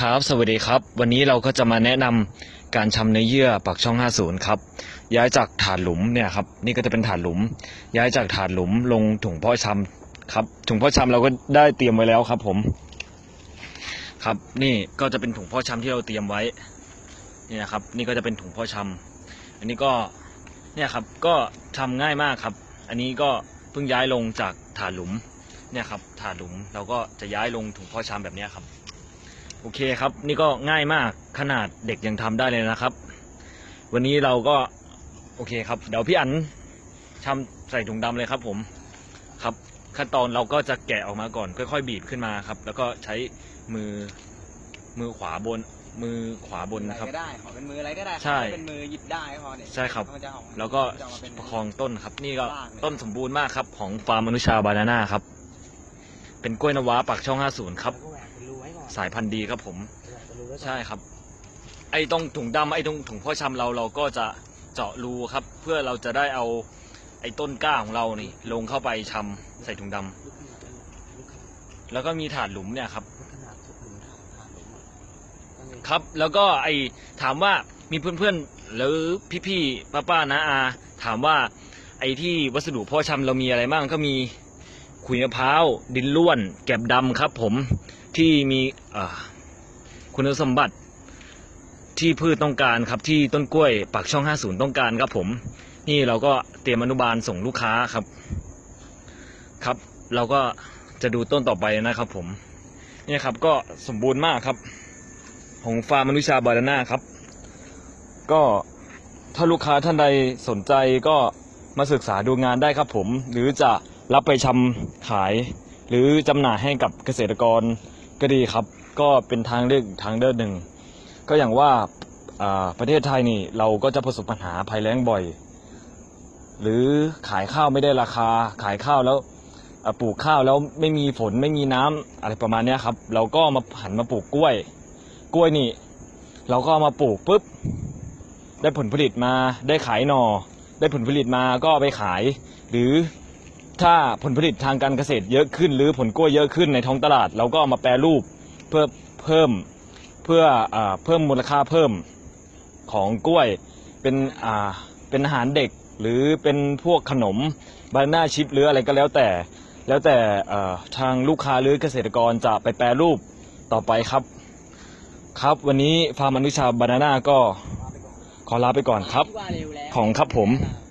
ครับสวัสดีครับ วันนี้เราก็จะมาแนะนำการชำเนื้อเยื่อปักช่อง 50 ครับ ย้ายจากถาดหลุมเนี่ยครับ นี่ก็จะเป็นถาดหลุม ย้ายจากถาดหลุมลงถุงเพาะชำครับ ถุงเพาะชำเราก็ได้เตรียมไว้แล้วครับ ผม ครับนี่ก็จะเป็นถุงเพาะชำที่เราเตรียมไว้นี่นะครับ นี่ก็จะเป็นถุงเพาะชำอันนี้ก็เนี่ยครับก็ทำง่ายมากครับ อันนี้ก็เพิ่งย้ายลงจากถาดหลุมเนี่ยครับถาดหลุมเราก็จะย้ายลงถุงเพาะชำแบบนี้ครับ โอเคครับ นี่ก็ง่ายมากขนาดเด็กยังทำได้เลยนะครับ วันนี้เราก็ โอเคครับ เดี๋ยวพี่อันทำใส่ถุงดำเลยครับ ผมครับ ขั้นตอนเราก็จะแกะออกมาก่อน ค่อยๆ บีบขึ้นมาครับ แล้วก็ใช้มือมือขวาบน มือขวาบนนะครับอะไรก็ได้ขอเป็นมืออะไรก็ได้ใช่ขอเป็นมือหยิบได้ก็พอเนี่ยใช่ครับมันจะออกมาแล้วก็จะออกมาเป็นประคองต้นครับ นี่ก็รากเลยต้นสมบูรณ์มากครับ ของฟาร์มอนุชาบานาน่าครับ เป็นกล้วยนวาปักช่อง 50 ครับ สายพันธุ์ดีครับผมแหวกเป็นรูไว้ก่อนใช่ครับ ไอ้ตรงถุงดำไอ้ตรงถุงพ่อชำเราเราก็จะเจาะรูครับ เพื่อเราจะได้เอาไอ้ต้นกล้าของเรานี่ ลงเข้าไปชำใส่ถุงดำลุกขนาดเป็นลุกขนาดแล้วก็มีถาดหลุมเนี่ยครับลุกขนาดทุกหลุมทางทางหลุมอะก็เลยครับแล้วก็ไอ้ถามว่ามีเพื่อนๆหรือพี่ๆป้าๆนะอา ถามว่าไอ้ที่วัสดุพ่อชำเรามีอะไรบ้างก็มีขุยมะพร้าวดินล้วน แกบดำครับผม ที่มีคุณสมบัติที่พืชต้องการครับที่ต้นกล้วยปากช่อง 50 ต้องการครับผม นี่เราก็เตรียมอนุบาลส่งลูกค้าครับ ครับ เราก็จะดูต้นต่อไปนะครับผมนี่ครับก็สมบูรณ์มากครับ ของฟาร์มมนุชาบานาน่าครับ ก็ถ้าลูกค้าท่านใดสนใจก็มาศึกษาดูงานได้ครับผม หรือจะรับไปชำขาย หรือจำหน่ายให้กับเกษตรกร ก็ดีครับ ก็เป็นทางเลือกอีกทางเลือกหนึ่ง ก็อย่างว่าอ่าประเทศไทยนี่เราก็จะประสบปัญหาภัยแล้งบ่อย หรือขายข้าวไม่ได้ราคา ขายข้าวแล้วปลูกข้าวแล้วไม่มีฝนไม่มีน้ำอะไรประมาณนี้ครับ เราก็มาหันมาปลูกกล้วย กล้วยนี่ เราก็มาปลูกปุ๊บได้ผลผลิตมาได้ขายหนอ่อได้ผลผลิตมาก็ไปขาย หรือ ถ้าผลผลิตทางการเกษตรเยอะขึ้น หรือผลกล้วยเยอะขึ้นในท้องตลาด เราก็เอามาแปรรูปเพื่อเพิ่มเพื่ออาเพิ่มมูลค่าเพิ่มของกล้วยเป็นอ่าเป็นอาหารเด็กหรือเป็นพวกขนมบานาน่าชิพหรืออะไรก็แล้วแต่ แล้วแต่อ่าทางลูกค้าหรือเกษตรกรจะไปแปรรูปต่อไปครับ ครับวันนี้ฟาร์มอนุชาบานาน่าก็ว่าไปก่อนขอลาไปก่อนครับที่ว่าเร็วแล้วของครับผมอ่า